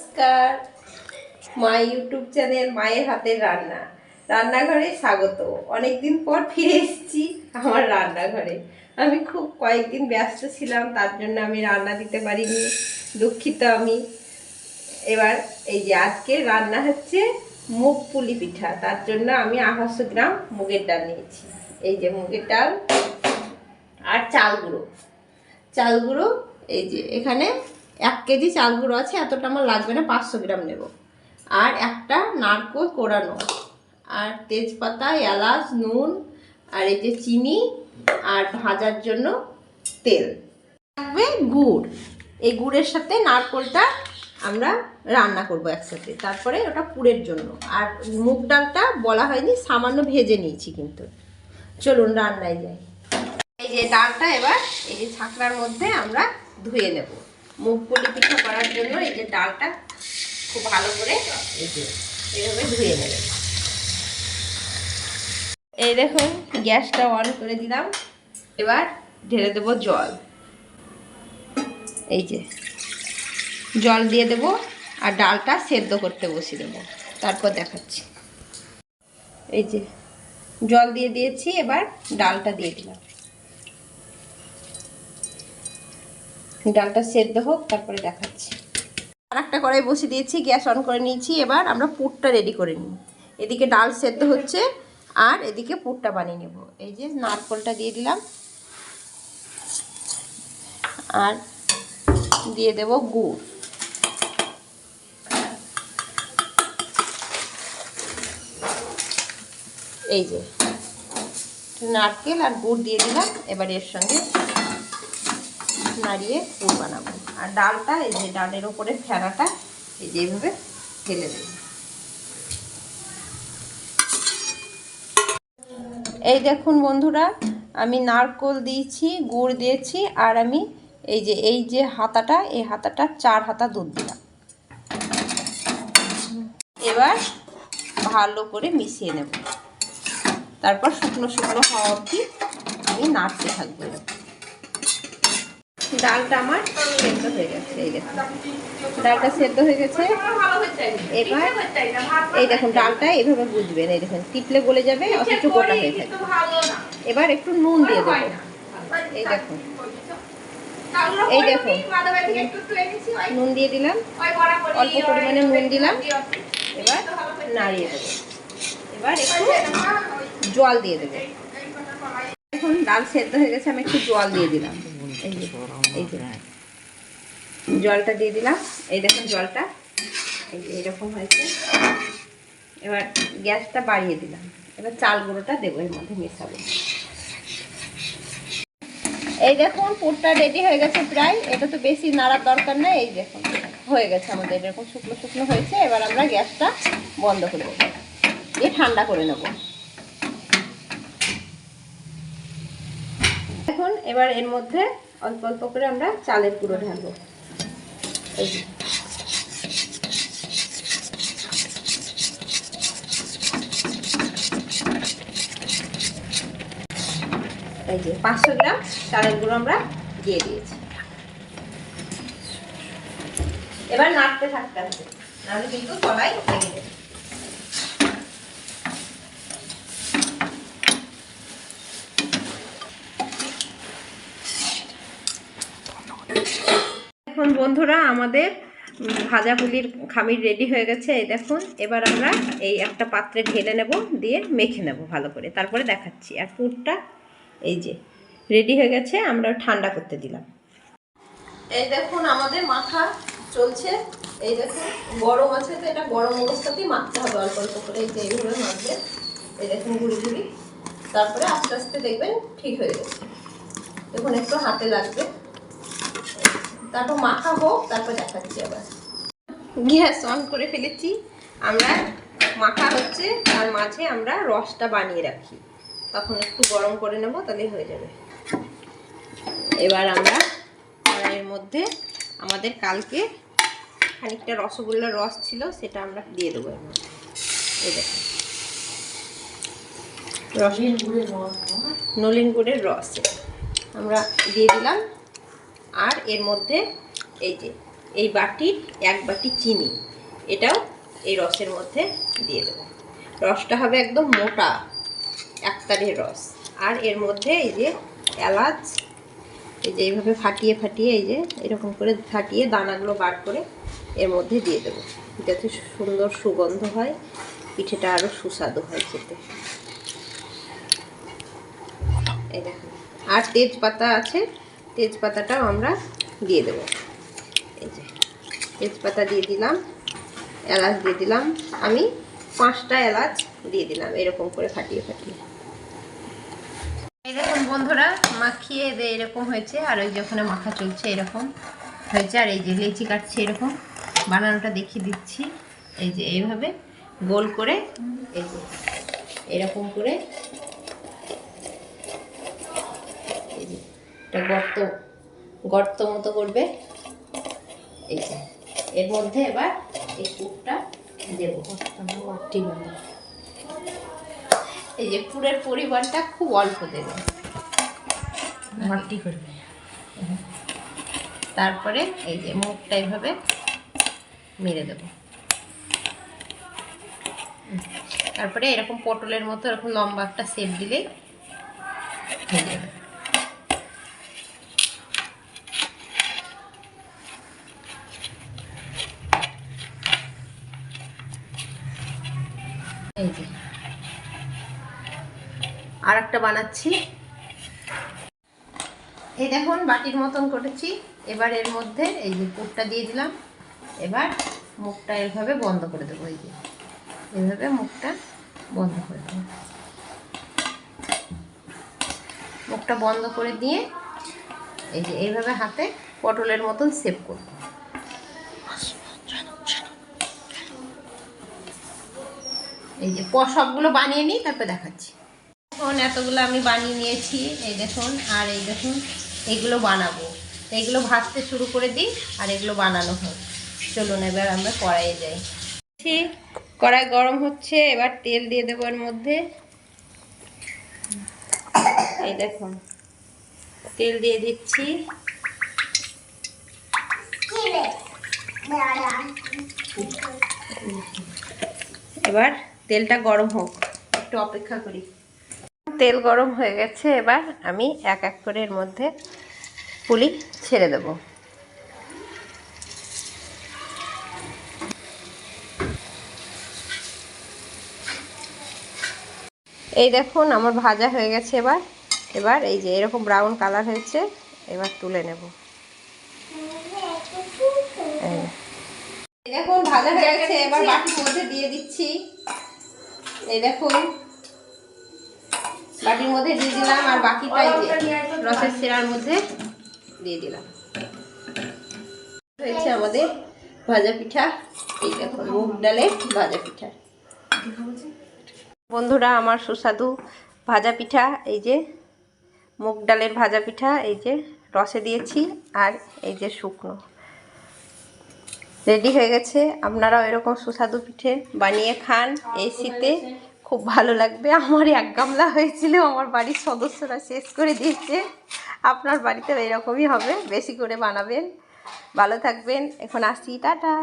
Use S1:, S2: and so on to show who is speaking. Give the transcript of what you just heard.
S1: নমস্কার। মা YouTube channel মায়ের হাতের রান্না। রান্নাঘরে স্বাগত। অনেকদিন পর ফিরে এসেছি আমার রান্নাঘরে। আমি খুব কয়েকদিন ব্যস্ত ছিলাম, তার জন্য আমি রান্না দিতে পারিনি, দুঃখিত আমি। এবার এই যে আজকে রান্না হচ্ছে মুগ পুলি পিঠা, তার জন্য আমি আড়াইশো গ্রাম মুগের ডাল নিয়েছি। এই যে মুগের ডাল আর চাল গুঁড়ো। চাল গুঁড়ো, এই যে এখানে এক কেজি চাল গুঁড়ো আছে, এতটা আমার লাগবে না, পাঁচশো গ্রাম নেব। আর একটা নারকোল কোড়ানো আর তেজপাতা, এলাচ, নুন, আর এই যে চিনি, আর ভাজার জন্য তেল। থাকবে গুড়। এই গুড়ের সাথে নারকোলটা আমরা রান্না করব একসাথে। তারপরে ওটা পুরের জন্য। আর মুগ ডালটা বলা হয়নি, সামান্য ভেজে নিয়েছি কিন্তু। চলুন রান্নায় যাই। এই যে ডালটা এবার এই যে ছাকড়ার মধ্যে আমরা ধুয়ে নেব। মুগ পুলি পিঠা করার জন্য এই যে ডালটা খুব ভালো করে এইভাবে ধুয়ে নেবে। এই দেখুন গ্যাসটা অন করে দিলাম। এবার ঢেলে দেব জল। এই যে, জল দিয়ে দেব আর ডালটা সেদ্ধ করতে বসিয়ে দেবো। তারপর দেখাচ্ছি। এই যে, জল দিয়ে দিয়েছি, এবার ডালটা দিয়ে দিলাম। ডালটা সেদ্ধ হোক, তারপরে দেখাচ্ছি। আর একটা কড়াই বসিয়ে দিয়েছি, গ্যাস অন করে নিয়েছি। এবার আমরা পুরটা রেডি করে নিই। এদিকে ডাল সেদ্ধ হচ্ছে, আর এদিকে পুরটা বানিয়ে নেব। এই যে নারকলটা দিয়ে দিলাম। আর দিয়ে দেব গুড়। এই যে, নারকেল আর গুড় দিয়ে দিলাম। এবার এর সঙ্গে নাড়িয়ে পুর বানাবো। আর ডালটা, এই যে ডালের ওপরে ফেনাটা এই যে এইভাবে ঢেলে দেব। এই দেখুন বন্ধুরা, আমি নারকোল দিয়েছি, গুড় দিয়েছি, আর আমি এই যে এই যে হাতাটা, এই হাতাটা চার হাতা দুধ দিলাম। এবার ভালো করে মিশিয়ে নেব। তারপর শুকনো শুকনো হওয়া অবধি আমি নাড়তে থাকব ডালটা আমার সেদ্ধ হয়ে গেছে, এই দেখুন। ডালটা সেদ্ধ হয়ে গেছে। এবার এই দেখুন, ডালটা এইভাবে বুঝবেন এই দেখুন, টিপলে গলে যাবে, অথচ গোটা হয়ে থাকবে। এবার একটু নুন দিয়ে দেবো। এই দেখুন। এই দেখুন, নুন দিয়ে দিলাম। অল্প পরিমাণে নুন দিলাম। এবার নাড়িয়ে দেবো। এবার একটু জল দিয়ে দেবো। এখন ডাল সেদ্ধ হয়ে গেছে, আমি একটু জল দিয়ে দিলাম। এই যে এই যে। জলটা দিয়ে দিলাম। এই দেখুন জলটা। এই যে এরকম হয়েছে। এবার গ্যাসটা বাড়িয়ে দিলাম। এবার চাল গুঁড়োটা দেবো এর মধ্যে মেশাবো। এই দেখুন পুরটা রেডি হয়ে গেছে প্রায়। এটা তো বেশি নাড়ার দরকার নেই। এই দেখুন হয়ে গেছে আমাদের। এরকম শুকনো শুকনো হয়েছে। এবার আমরা গ্যাসটা বন্ধ করে দেবো। দিয়ে ঠান্ডা করে নেব। এখন এবার এর মধ্যে অল্প অল্প করে আমরা চালের গুঁড়ো ঢালবো। এই যে। পাঁচশো গ্রাম চালের গুঁড়ো আমরা দিয়ে দিয়েছি। এবার নাড়তে থাকতে হবে, নাহলে কিন্তু তলায় লেগে যাবে এখন বন্ধুরা আমাদের উম, ভাজা পুলির খামির রেডি হয়ে গেছে। এই দেখুন এবার আমরা এই একটা পাত্রে ঢেলে নেব দিয়ে মেখে নেব ভালো করে। তারপরে দেখাচ্ছি। আর পুরটা এই যে রেডি হয়ে গেছে আমরা ঠান্ডা করতে দিলাম। এই দেখুন আমাদের মাখা চলছে। এই দেখুন গরম আছে তো এটা গরম অবস্থাতেই মাখতে হবে অল্প অল্প করে। এই যে এইভাবে মাখবে। এই দেখুন গুড়ি গুড়ি। তারপরে আস্তে আস্তে দেখবেন ঠিক হয়ে গেছে। দেখুন একটু হাতে লাগবে। তারপর মাখা হোক তারপর দেখাচ্ছি আবার গ্যাস অন করে ফেলেছি। আমরা মাখা হচ্ছে তার মাঝে আমরা রসটা বানিয়ে রাখি। তখন একটু গরম করে নেব তাহলে হয়ে যাবে। এবার আমরা কড়াইয়ের মধ্যে আমাদের কালকে খানিকটা রসগোল্লার রস ছিল সেটা আমরা দিয়ে দেবো এর মধ্যে এই দেখুন রস নলিন গুড়ের রস। আমরা দিয়ে দিলাম। আর এর মধ্যে এই যে, এই বাটির এক বাটি চিনি, এটাও এই রসের মধ্যে দিয়ে দেবো। রসটা হবে একদম মোটা একতারের রস। আর এর মধ্যে এই যে এলাচ, এই যে এইভাবে ফাটিয়ে ফাটিয়ে এই যে এরকম করে ফাটিয়ে দানাগুলো বার করে এর মধ্যে দিয়ে দেবো। যাতে সুন্দর সুগন্ধ হয়, পিঠেটা আরও সুস্বাদু হয় খেতে। এই আর তেজপাতা আছে তেজপাতাটাও আমরা দিয়ে দেবো। এই যে, তেজপাতা দিয়ে দিলাম, এলাচ দিয়ে দিলাম। আমি পাঁচটা এলাচ দিয়ে দিলাম, এরকম করে ফাটিয়ে ফাটিয়ে। দেখুন বন্ধুরা, মাখিয়ে এরকম হয়েছে, আর ওই যে ওখানে মাখা চলছে, এরকম হয়েছে। আর এই যে লেচি কাটছে, এরকম বানানোটা দেখিয়ে দিচ্ছি। এই যে এইভাবে গোল করে, এই যে এরকম করে এই যে একটা গর্ত গর্ত মতো করবে। এই যে এর মধ্যে এবার এই পুরটা দেবো। মাটি এই যে পুরের পরিমাণটা খুব অল্প দেবে।
S2: ভর্তি করবে
S1: তারপরে এই যে মুখটা এইভাবে মেরে দেবো। তারপরে এরকম পটলের মতো এরকম লম্বা একটা সেপ দিলেই হয়ে যাবে। আর একটা বানাচ্ছি। এই দেখুন, বাটির মতন করেছি। এবার এর মধ্যে এই যে পুরটা দিয়ে দিলাম। এবার মুখটা এভাবে বন্ধ করে দেবো, এই যে। এভাবে মুখটা বন্ধ করে দেবো। মুখটা বন্ধ করে দিয়ে এই যে এইভাবে হাতে পটলের মতন সেভ করব। এই যে সবগুলো বানিয়ে নিই, তারপর দেখাচ্ছি। এখন এতগুলো আমি বানিয়ে নিয়েছি, এই দেখুন, আর এই দেখুন, এগুলো বানাবো। তো এগুলো ভাজতে শুরু করে দিই, আর এগুলো বানানো হোক। চলুন এবার আমরা কড়াইয়ে যাই। কড়াই গরম হচ্ছে, এবার তেল দিয়ে দেবো এর মধ্যে। এই দেখুন, তেল দিয়ে দিচ্ছি। এবার তেলটা গরম হোক, একটু অপেক্ষা করি। তেল গরম হয়ে গেছে, এবার আমি এক এক করে এর মধ্যে পুলি ছেড়ে দেব। এই দেখুন, আমার ভাজা হয়ে গেছে এবার। এবার এই যে এরকম ব্রাউন কালার হয়েছে, এবার তুলে নেব। দেখুন, ভাজা হয়ে গেছে, এবার বাটির মধ্যে দিয়ে দিচ্ছি। এই দেখুন। বাটির মধ্যে দিয়ে দিলাম আর বাকিটা এই যে রসের সেরার মধ্যে দিয়ে দিলাম। হয়েছে আমাদের ভাজা পিঠা। এই দেখুন মুগ ডালের ভাজা পিঠা। বন্ধুরা আমার সুস্বাদু ভাজা পিঠা এই যে মুগ ডালের ভাজা পিঠা এই যে রসে দিয়েছি আর এই যে শুকনো। রেডি হয়ে গেছে। আপনারাও এরকম সুস্বাদু পিঠে বানিয়ে খান এই শীতে খুব ভালো লাগবে। আমার এক গামলা হয়েছিল, আমার বাড়ির সদস্যরা শেষ করে দিয়েছে। আপনার বাড়িতে এরকমই হবে, বেশি করে বানাবেন। ভালো থাকবেন, এখন আসছি, টাটা।